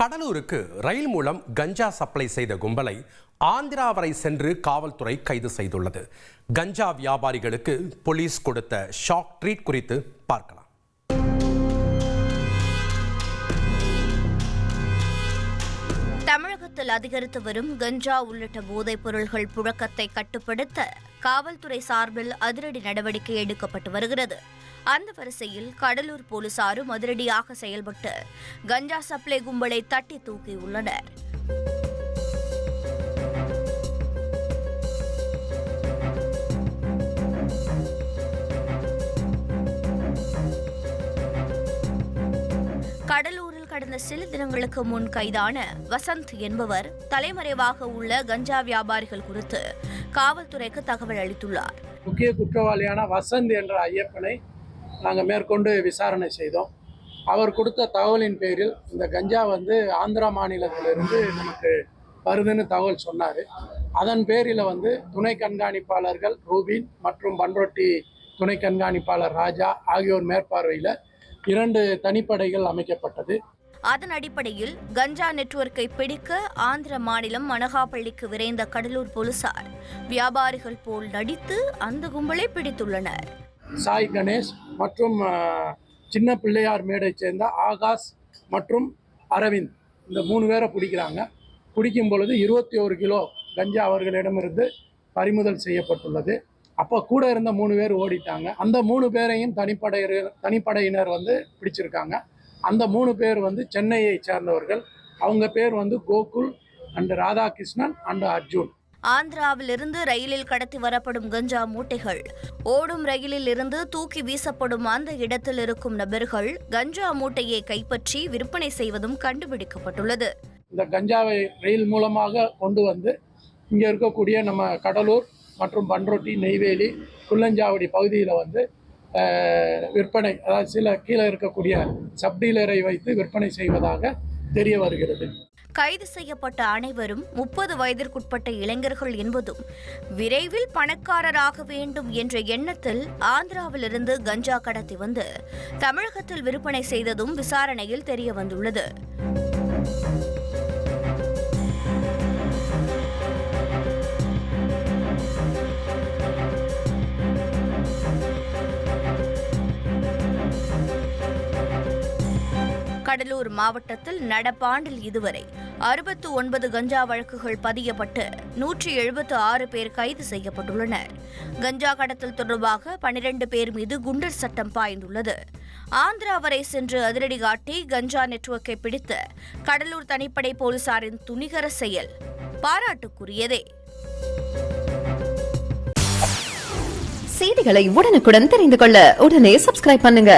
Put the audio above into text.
கடலூருக்கு ரயில் மூலம் கஞ்சா சப்ளை செய்த கும்பலை ஆந்திரா வரை சென்று காவல்துறை கைது செய்துள்ளது. கஞ்சா வியாபாரிகளுக்கு போலீஸ் கொடுத்த ஷாக் ட்ரீட் குறித்து பார்க்கலாம். தமிழகத்தில் அதிகரித்து வரும் கஞ்சா உள்ளிட்ட போதைப் பொருள்கள் புழக்கத்தை கட்டுப்படுத்த காவல்துறை சார்பில் அதிரடி நடவடிக்கை எடுக்கப்பட்டு வருகிறது. அந்த வரிசையில் கடலூர் போலீசாரும் அதிரடியாக செயல்பட்டு கஞ்சா சப்ளை கும்பலை தட்டி தூக்கியுள்ளனர். கடலூர் கடந்த சில தினங்களுக்கு முன் கைதான வசந்த் என்பவர் தலைமறைவாக உள்ள கஞ்சா வியாபாரிகள் குறித்து காவல்துறைக்கு தகவல் அளித்துள்ளார். முக்கிய குற்றவாளியான வசந்த் என்ற ஐயப்பனை நாங்கள் மேற்கொண்டு விசாரணை செய்தோம். அவர் கொடுத்த தகவலின் பேரில் இந்த கஞ்சா வந்து ஆந்திரா மாநிலத்திலிருந்து நமக்கு வருதுன்னு தகவல் சொன்னார். அதன் பேரில் வந்து துணை கண்காணிப்பாளர்கள் ரூபின் மற்றும் பன்ரொட்டி துணை கண்காணிப்பாளர் ராஜா ஆகியோர் மேற்பார்வையில் இரண்டு தனிப்படைகள் அமைக்கப்பட்டது. அதன் அடிப்படையில் கஞ்சா நெட்வொர்க்கை பிடிக்க ஆந்திர மாநிலம் மனகாப்பள்ளிக்கு விரைந்த கடலூர் போலீசார் வியாபாரிகள் போல் நடித்து அந்த கும்பலை பிடித்துள்ளனர். சாய் கணேஷ் மற்றும் சின்ன பிள்ளையார் மேடை சேர்ந்த ஆகாஷ் மற்றும் அரவிந்த் இந்த மூணு பேரை பிடிக்கிறாங்க. பிடிக்கும் பொழுது இருபத்தி ஒரு கிலோ கஞ்சா அவர்களிடமிருந்து பறிமுதல் செய்யப்பட்டுள்ளது. அப்போ கூட இருந்த மூணு பேர் ஓடிட்டாங்க. அந்த மூணு பேரையும் தனிப்படையினர் தனிப்படையினர் வந்து பிடிச்சிருக்காங்க. அந்த மூணு பேர் வந்து சென்னையை சேர்ந்தவர்கள். அவங்க பேர் வந்து கோகுல் அண்ட் ராதாகிருஷ்ணன் அண்ட் அர்ஜுன். ஆந்திராவிலிருந்து ரயிலில் கடத்தி வரப்படும் கஞ்சா மூட்டைகள். ஓடும் ரயிலில் இருந்து தூக்கி வீசப்படும் அந்த இடத்தில் இருக்கும் நபர்கள் கஞ்சா மூட்டையை கைப்பற்றி விற்பனை செய்வதும் கண்டுபிடிக்கப்பட்டுள்ளது. இந்த கஞ்சாவை ரயில் மூலமாக கொண்டு வந்து இங்கே இருக்கக்கூடிய நம்ம கடலூர் மற்றும் பன்ரொட்டி நெய்வேலி குள்ளஞ்சாவடி பகுதியில் வந்து விற்பனை அதாவது சில கீழே இருக்கக்கூடிய சப்டீலரை வைத்து விற்பனை செய்வதாக தெரிய வருகிறது. கைது செய்யப்பட்ட அனைவரும் முப்பது வயதிற்குட்பட்ட இளைஞர்கள் என்பதும் விரைவில் பணக்காரராக வேண்டும் என்ற எண்ணத்தில் ஆந்திராவிலிருந்து கஞ்சா கடத்தி வந்து தமிழகத்தில் விற்பனை செய்ததும் விசாரணையில் தெரிய கடலூர் மாவட்டத்தில் நடப்பாண்டில் இதுவரை அறுபத்து ஒன்பது கஞ்சா வழக்குகள் பதியப்பட்டு நூற்றி எழுபத்து ஆறு பேர் கைது செய்யப்பட்டுள்ளனர். கஞ்சா கடத்தல் தொடர்பாக பனிரெண்டு பேர் மீது குண்டர் சட்டம் பாய்ந்துள்ளது. ஆந்திரா வரை சென்று அதிரடி காட்டி கஞ்சா நெட்வொர்க்கை பிடித்த கடலூர் தனிப்படை போலீசாரின் துணிகர செயல் பாராட்டுக்குரியதே. செய்திகளை உடனுக்குடன் தெரிந்து கொள்ள உடனே சப்ஸ்கிரைப் பண்ணுங்க.